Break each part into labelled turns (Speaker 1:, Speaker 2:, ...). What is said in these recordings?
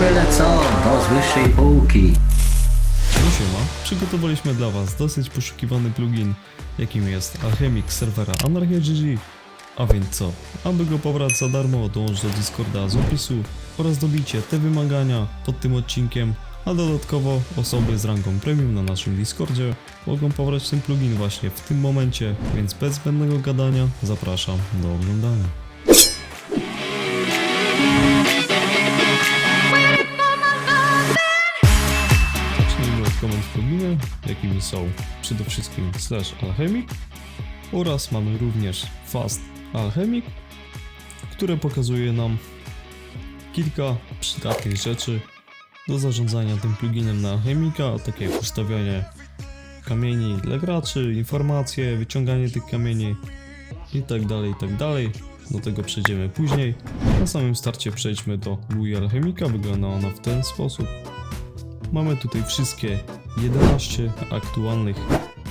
Speaker 1: byle co, do z wyższej półki.
Speaker 2: No siema, przygotowaliśmy dla Was dosyć poszukiwany plugin, jakim jest Alchemik serwera Anarchia.gg. A więc co? Aby go pobrać za darmo, dołącz do Discorda z opisu oraz dobicie te wymagania pod tym odcinkiem, a dodatkowo osoby z rangą premium na naszym Discordzie mogą pobrać ten plugin właśnie w tym momencie, więc bez zbędnego gadania zapraszam do oglądania. Są przede wszystkim slash alchemic oraz mamy również fast alchemic, które pokazuje nam kilka przydatnych rzeczy do zarządzania tym pluginem na alchemika, takie jak ustawianie kamieni dla graczy, informacje, wyciąganie tych kamieni i tak dalej, i tak. Do tego przejdziemy później. Na samym starcie przejdźmy do GUI alchemika, wygląda ona w ten sposób. Mamy tutaj wszystkie 11 aktualnych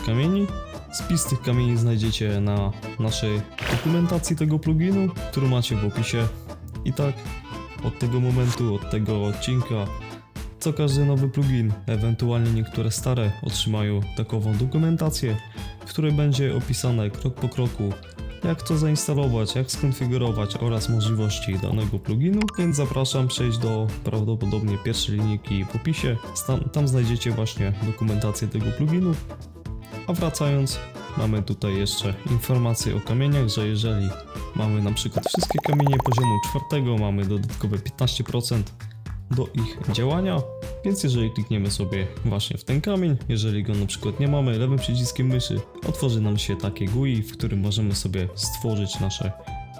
Speaker 2: kamieni. Spis tych kamieni znajdziecie na naszej dokumentacji tego pluginu, którą macie w opisie. I tak, od tego momentu, od tego odcinka, co każdy nowy plugin, ewentualnie niektóre stare, otrzymają takową dokumentację, w której będzie opisane krok po kroku, jak to zainstalować, jak skonfigurować oraz możliwości danego pluginu, więc zapraszam przejść do prawdopodobnie pierwszej linijki w opisie. Tam, tam znajdziecie właśnie dokumentację tego pluginu. A wracając, mamy tutaj jeszcze informacje o kamieniach, że jeżeli mamy na przykład wszystkie kamienie poziomu czwartego, mamy dodatkowe 15% do ich działania, więc jeżeli klikniemy sobie właśnie w ten kamień, jeżeli go na przykład nie mamy, lewym przyciskiem myszy otworzy nam się takie GUI, w którym możemy sobie stworzyć nasze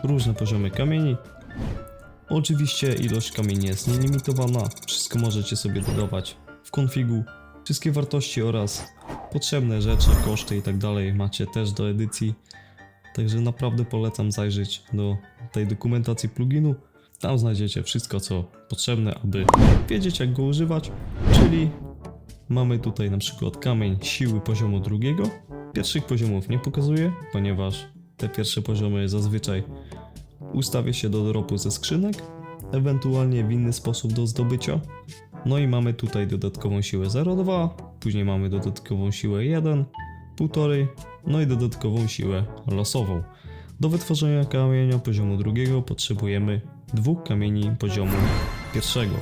Speaker 2: różne poziomy kamieni. Oczywiście ilość kamieni jest nielimitowana, wszystko możecie sobie dodawać w konfigu. Wszystkie wartości oraz potrzebne rzeczy, koszty i tak dalej macie też do edycji. Także naprawdę polecam zajrzeć do tej dokumentacji pluginu. Tam znajdziecie wszystko, co potrzebne, aby wiedzieć, jak go używać. Czyli mamy tutaj na przykład kamień siły poziomu drugiego. Pierwszych poziomów nie pokazuję, ponieważ te pierwsze poziomy zazwyczaj ustawia się do dropu ze skrzynek, ewentualnie w inny sposób do zdobycia. No i mamy tutaj dodatkową siłę 0,2, później mamy dodatkową siłę 1, 1,5, no i dodatkową siłę losową. Do wytworzenia kamienia poziomu drugiego potrzebujemy dwóch kamieni poziomu pierwszego.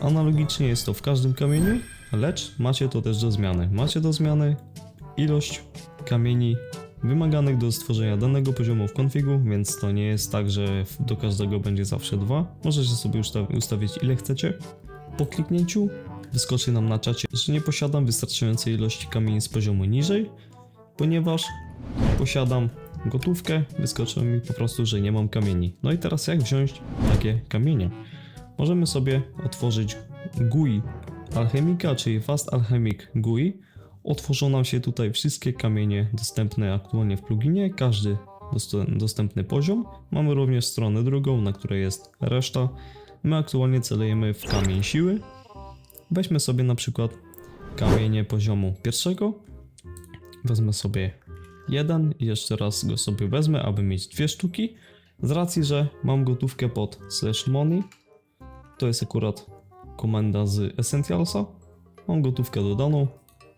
Speaker 2: Analogicznie jest to w każdym kamieniu, lecz macie to też do zmiany. Macie do zmiany ilość kamieni wymaganych do stworzenia danego poziomu w konfigu, więc to nie jest tak, że do każdego będzie zawsze dwa. Możecie sobie usta- ustawić ile chcecie. Po kliknięciu wyskoczy nam na czacie, że nie posiadam wystarczającej ilości kamieni z poziomu niżej, ponieważ posiadam gotówkę, wyskoczyło mi po prostu, że nie mam kamieni. No i teraz jak wziąć takie kamienie? Możemy sobie otworzyć GUI alchemika, czyli Fast Alchemic GUI. Otworzą nam się tutaj wszystkie kamienie dostępne aktualnie w pluginie, każdy dost- dostępny poziom. Mamy również stronę drugą, na której jest reszta. My aktualnie celujemy w kamień siły. Weźmy sobie na przykład kamienie poziomu pierwszego. Wezmę sobie jeden i jeszcze raz go sobie wezmę, aby mieć dwie sztuki. Z racji, że mam gotówkę pod slash money, to jest akurat komenda z Essentialsa. Mam gotówkę dodaną.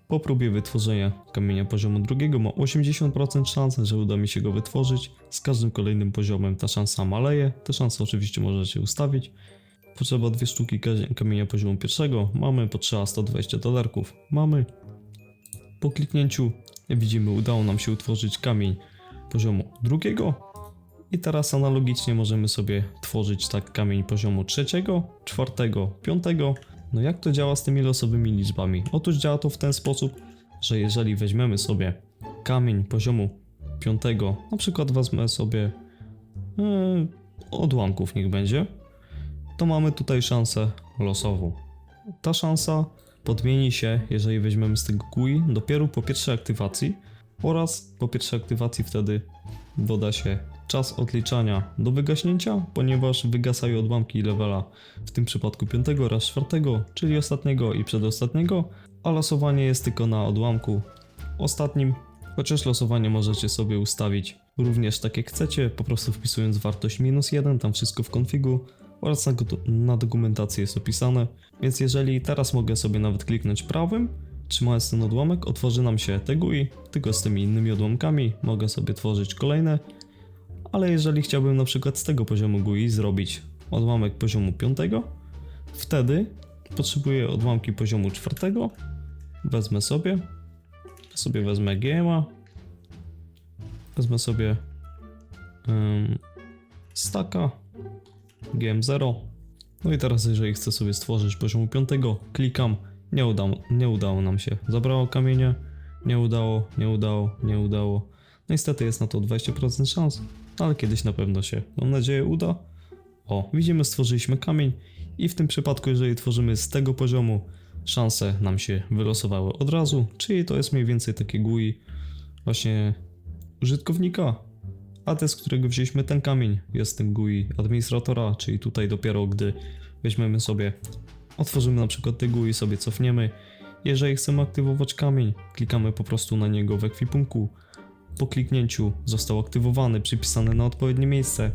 Speaker 2: Po próbie wytworzenia kamienia poziomu drugiego mam 80% szans, że uda mi się go wytworzyć. Z każdym kolejnym poziomem ta szansa maleje. Te szanse oczywiście możecie ustawić. Potrzeba dwie sztuki ka- kamienia poziomu pierwszego. Mamy, potrzeba 120 dolarków. Mamy. Po kliknięciu jak widzimy udało nam się utworzyć kamień poziomu drugiego. I teraz analogicznie możemy sobie tworzyć tak kamień poziomu trzeciego, czwartego, piątego. No jak to działa z tymi losowymi liczbami? Otóż działa to w ten sposób, że jeżeli weźmiemy sobie kamień poziomu piątego, na przykład wezmę sobie e, odłamków niech będzie, to mamy tutaj szansę losową. Ta szansa podmieni się, jeżeli weźmiemy z tego GUI, dopiero po pierwszej aktywacji oraz po pierwszej aktywacji wtedy doda się czas odliczania do wygaśnięcia, ponieważ wygasają odłamki levela w tym przypadku 5 oraz 4, czyli ostatniego i przedostatniego, a losowanie jest tylko na odłamku ostatnim, chociaż losowanie możecie sobie ustawić również tak jak chcecie, po prostu wpisując wartość minus 1, tam wszystko w konfigu, oraz na, na dokumentacji jest opisane. Więc jeżeli teraz mogę sobie nawet kliknąć prawym, trzymając ten odłamek, otworzy nam się te GUI, tylko z tymi innymi odłamkami mogę sobie tworzyć kolejne. Ale jeżeli chciałbym na przykład z tego poziomu GUI zrobić odłamek poziomu 5, wtedy potrzebuję odłamki poziomu 4. Wezmę sobie, sobie wezmę GMA, wezmę sobie um, staka, GM0. No i teraz jeżeli chcę sobie stworzyć poziomu 5, klikam, nie udało, nie udało nam się. Zabrało kamienie, nie udało, nie udało, nie udało. Niestety jest na to 20% szans, ale kiedyś na pewno się, mam nadzieję, uda. O, widzimy, stworzyliśmy kamień i w tym przypadku, jeżeli tworzymy z tego poziomu, szanse nam się wylosowały od razu, czyli to jest mniej więcej takie GUI właśnie użytkownika, a te, z którego wzięliśmy ten kamień, jest tym GUI administratora, czyli tutaj dopiero gdy weźmiemy sobie, otworzymy na przykład te GUI, sobie cofniemy. Jeżeli chcemy aktywować kamień, klikamy po prostu na niego w ekwipunku. Po kliknięciu został aktywowany, przypisany na odpowiednie miejsce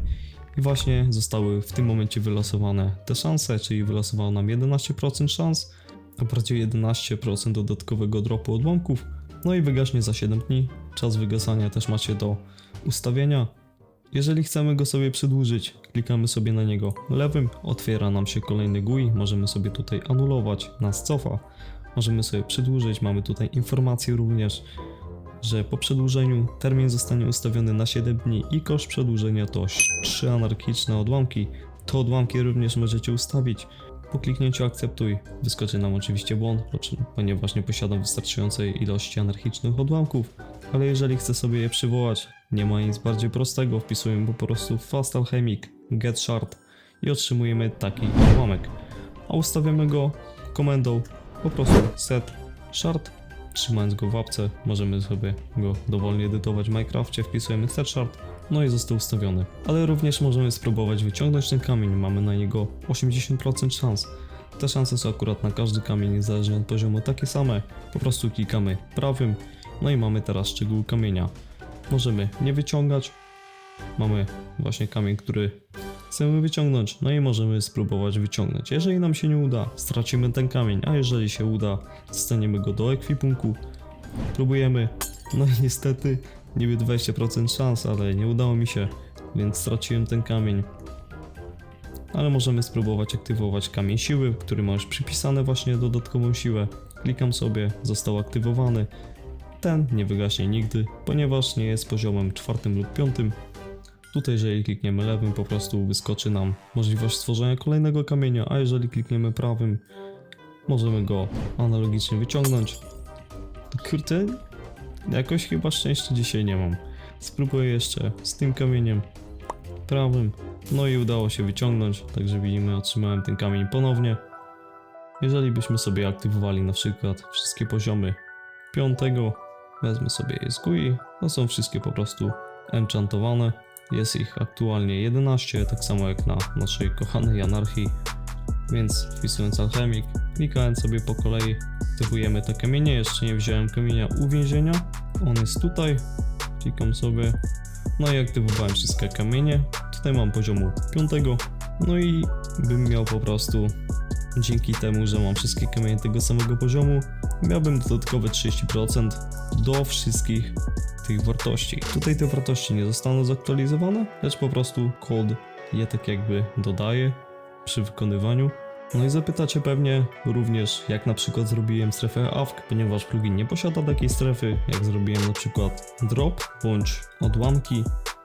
Speaker 2: i właśnie zostały w tym momencie wylosowane te szanse, czyli wylosowało nam 11% szans, a bardziej 11% dodatkowego dropu odłamków, no i wygaśnie za 7 dni. Czas wygasania też macie do ustawienia. Jeżeli chcemy go sobie przedłużyć, klikamy sobie na niego lewym, otwiera nam się kolejny GUI, możemy sobie tutaj anulować, nas cofa. Możemy sobie przedłużyć, mamy tutaj informację również, że po przedłużeniu termin zostanie ustawiony na 7 dni i koszt przedłużenia to 3 anarchiczne odłamki. Te odłamki również możecie ustawić. Po kliknięciu akceptuj wyskoczy nam oczywiście błąd, ponieważ nie posiadam wystarczającej ilości anarchicznych odłamków, ale jeżeli chcę sobie je przywołać, nie ma nic bardziej prostego, wpisujemy po prostu fast alchemic get shard i otrzymujemy taki odłamek. A ustawiamy go komendą po prostu set shard Trzymając go w łapce, możemy sobie go dowolnie edytować w Minecrafcie, wpisujemy set shard, no i został ustawiony. Ale również możemy spróbować wyciągnąć ten kamień, mamy na niego 80% szans. Te szanse są akurat na każdy kamień, niezależnie od poziomu, takie same. Po prostu klikamy prawym, no i mamy teraz szczegóły kamienia. Możemy nie wyciągać, mamy właśnie kamień, który chcemy wyciągnąć, no i możemy spróbować wyciągnąć. Jeżeli nam się nie uda, stracimy ten kamień, a jeżeli się uda, dostaniemy go do ekwipunku. Próbujemy, no i niestety niby 20% szans, ale nie udało mi się, więc straciłem ten kamień. Ale możemy spróbować aktywować kamień siły, który ma już przypisane właśnie dodatkową siłę. Klikam sobie, został aktywowany. Ten nie wygaśnie nigdy, ponieważ nie jest poziomem czwartym lub piątym, Tutaj jeżeli klikniemy lewym po prostu wyskoczy nam możliwość stworzenia kolejnego kamienia, a jeżeli klikniemy prawym możemy go analogicznie wyciągnąć. Kurde, jakoś chyba szczęścia dzisiaj nie mam. Spróbuję jeszcze z tym kamieniem prawym. No i udało się wyciągnąć, także widzimy otrzymałem ten kamień ponownie. Jeżeli byśmy sobie aktywowali na przykład wszystkie poziomy piątego, wezmę je z GUI, są wszystkie po prostu enchantowane. Jest ich aktualnie 11, tak samo jak na naszej kochanej anarchii. Więc wpisując alchemik, klikając sobie po kolei, aktywujemy te kamienie. Jeszcze nie wziąłem kamienia uwięzienia. On jest tutaj. Klikam sobie. No i aktywowałem wszystkie kamienie. Tutaj mam poziomu 5. No i bym miał po prostu dzięki temu, że mam wszystkie kamienie tego samego poziomu, miałbym dodatkowe 30% do wszystkich tych wartości. Tutaj te wartości nie zostaną zaktualizowane, lecz po prostu kod je tak jakby dodaje przy wykonywaniu. No i zapytacie pewnie również, jak na przykład zrobiłem strefę AWK, ponieważ plugin nie posiada takiej strefy, jak zrobiłem na przykład drop bądź odłamki,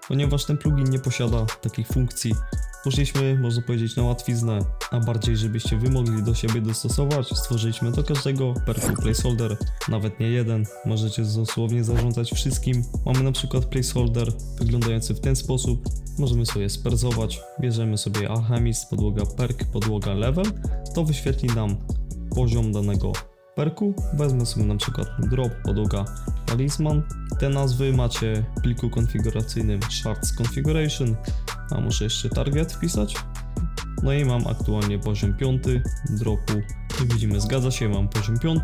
Speaker 2: ponieważ ten plugin nie posiada takich funkcji. Poszliśmy, można powiedzieć, na łatwiznę, a bardziej, żebyście wy mogli do siebie dostosować, stworzyliśmy do każdego perku placeholder, nawet nie jeden, możecie dosłownie zarządzać wszystkim. Mamy na przykład placeholder wyglądający w ten sposób, możemy sobie sperzować, bierzemy sobie alchemist, podłoga perk, podłoga level, to wyświetli nam poziom danego perku. Wezmę sobie na przykład drop, podłoga talisman. Te nazwy macie w pliku konfiguracyjnym shards configuration, a muszę jeszcze target wpisać. No i mam aktualnie poziom 5 dropu. Jak widzimy, zgadza się, mam poziom 5.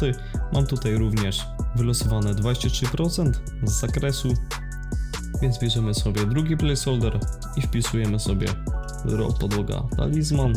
Speaker 2: Mam tutaj również wylosowane 23% z zakresu. Więc bierzemy sobie drugi placeholder i wpisujemy sobie raw podłoga talizman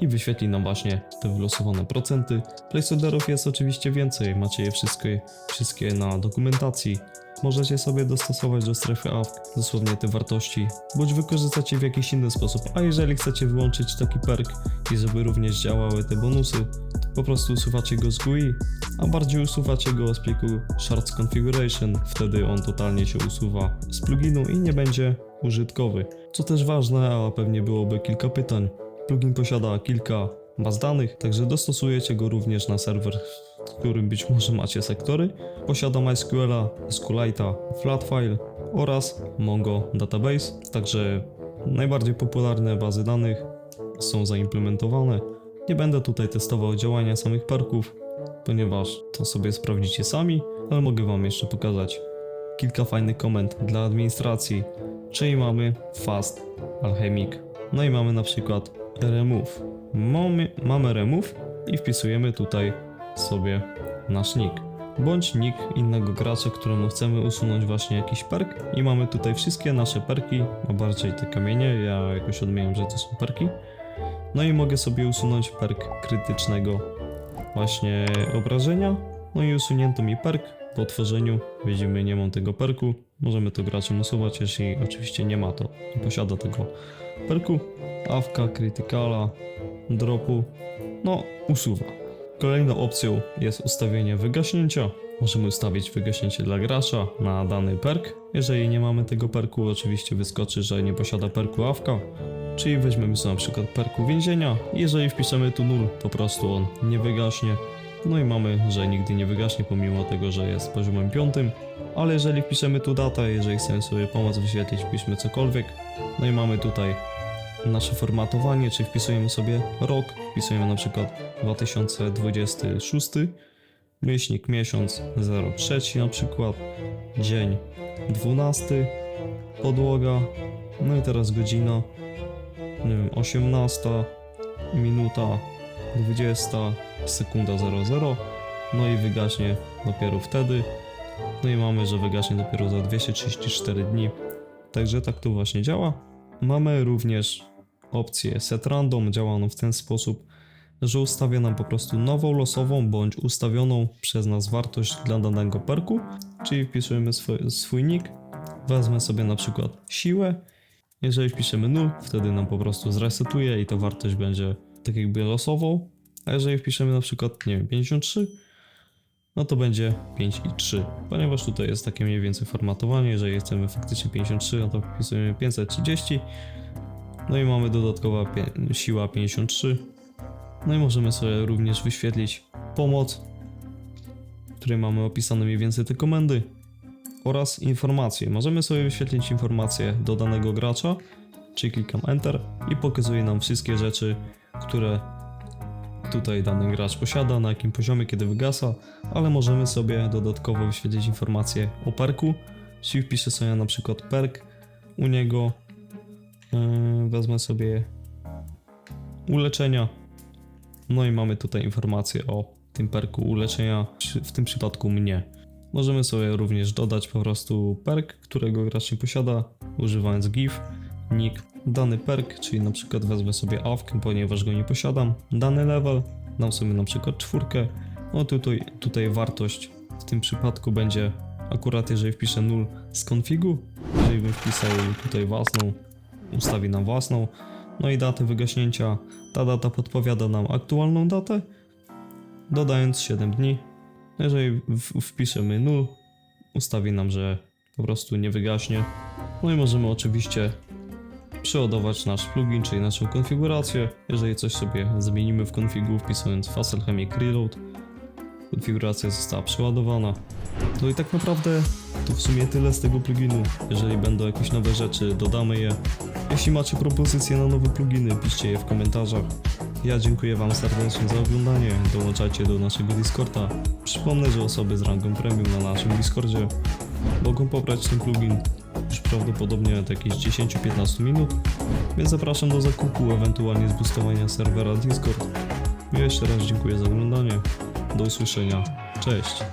Speaker 2: i wyświetli nam właśnie te wylosowane procenty. Placeholderów jest oczywiście więcej, macie je wszystkie, wszystkie na dokumentacji. Możecie sobie dostosować do strefy AWK dosłownie te wartości, bądź wykorzystacie w jakiś inny sposób. A jeżeli chcecie wyłączyć taki perk i żeby również działały te bonusy, po prostu usuwacie go z GUI, a bardziej usuwacie go z pliku Shards Configuration, wtedy on totalnie się usuwa z pluginu i nie będzie użytkowy. Co też ważne, a pewnie byłoby kilka pytań. Plugin posiada kilka baz danych, także dostosujecie go również na serwer, w którym być może macie sektory. Posiada MySQL'a, SQLite'a, Flatfile oraz Mongo Database, także najbardziej popularne bazy danych są zaimplementowane. Nie będę tutaj testował działania samych perków, ponieważ to sobie sprawdzicie sami, ale mogę Wam jeszcze pokazać kilka fajnych komend dla administracji, czyli mamy Fast, Alchemic, no i mamy na przykład Remove. Mamy, mamy Remove i wpisujemy tutaj sobie nasz nick, bądź nick innego gracza, któremu chcemy usunąć właśnie jakiś perk i mamy tutaj wszystkie nasze perki, a bardziej te kamienie, ja jakoś odmieniam, że to są perki. No i mogę sobie usunąć perk krytycznego właśnie obrażenia. No i usunięto mi perk. Po otworzeniu widzimy, nie mam tego perku. Możemy to graczem usuwać, jeśli oczywiście nie ma to, nie posiada tego perku. Awka, krytykala, dropu, no usuwa. Kolejną opcją jest ustawienie wygaśnięcia. Możemy ustawić wygaśnięcie dla gracza na dany perk. Jeżeli nie mamy tego perku, oczywiście wyskoczy, że nie posiada perku awka. Czyli weźmiemy sobie na przykład perku więzienia. Jeżeli wpiszemy tu 0, po prostu on nie wygaśnie. No i mamy, że nigdy nie wygaśnie, pomimo tego, że jest poziomem 5. Ale jeżeli wpiszemy tu datę, jeżeli chcemy sobie pomoc wyświetlić, wpiszmy cokolwiek. No i mamy tutaj nasze formatowanie, czyli wpisujemy sobie rok, wpisujemy na przykład 2026, myślnik miesiąc 03 na przykład, dzień 12, podłoga, no i teraz godzina, nie wiem, 18, minuta 20, sekunda 00, no i wygaśnie dopiero wtedy, no i mamy, że wygaśnie dopiero za 234 dni, także tak to właśnie działa. Mamy również opcję set random, działa ono w ten sposób, że ustawia nam po prostu nową losową bądź ustawioną przez nas wartość dla danego perku, czyli wpisujemy swój, swój nick, wezmę sobie na przykład siłę, jeżeli wpiszemy 0, wtedy nam po prostu zresetuje i ta wartość będzie tak jakby losową, a jeżeli wpiszemy na przykład, nie wiem, 53, no to będzie 5 i 3, ponieważ tutaj jest takie mniej więcej formatowanie, jeżeli chcemy faktycznie 53, no to wpisujemy 530, no i mamy dodatkowa siła 53, no i możemy sobie również wyświetlić pomoc, w której mamy opisane mniej więcej te komendy oraz informacje. Możemy sobie wyświetlić informacje do danego gracza, czyli klikam Enter i pokazuje nam wszystkie rzeczy, które tutaj dany gracz posiada, na jakim poziomie, kiedy wygasa, ale możemy sobie dodatkowo wyświetlić informacje o perku, czyli wpiszę sobie na przykład perk u niego, yy, wezmę sobie uleczenia, no i mamy tutaj informację o tym perku uleczenia, w tym przypadku mnie. Możemy sobie również dodać po prostu perk, którego gracz nie posiada, używając GIF, nick, dany perk, czyli na przykład wezmę sobie awkę, ponieważ go nie posiadam, dany level, dam sobie na przykład czwórkę, no tutaj, tutaj wartość w tym przypadku będzie akurat jeżeli wpiszę 0 z konfigu, jeżeli bym wpisał tutaj własną, ustawi nam własną, no i datę wygaśnięcia, ta data podpowiada nam aktualną datę, dodając 7 dni, jeżeli w- wpiszemy 0, ustawi nam, że po prostu nie wygaśnie. No i możemy oczywiście przeładować nasz plugin, czyli naszą konfigurację. Jeżeli coś sobie zmienimy w konfigu, wpisując Alchemic Reload, konfiguracja została przeładowana. To i tak naprawdę to w sumie tyle z tego pluginu. Jeżeli będą jakieś nowe rzeczy, dodamy je. Jeśli macie propozycje na nowe pluginy, piszcie je w komentarzach. Ja dziękuję Wam serdecznie za oglądanie. Dołączajcie do naszego Discorda. Przypomnę, że osoby z rangą premium na naszym Discordzie mogą pobrać ten plugin już prawdopodobnie od jakieś 10-15 minut, więc zapraszam do zakupu, ewentualnie zboostowania serwera Discord. Jeszcze raz dziękuję za oglądanie. Do usłyszenia. Cześć.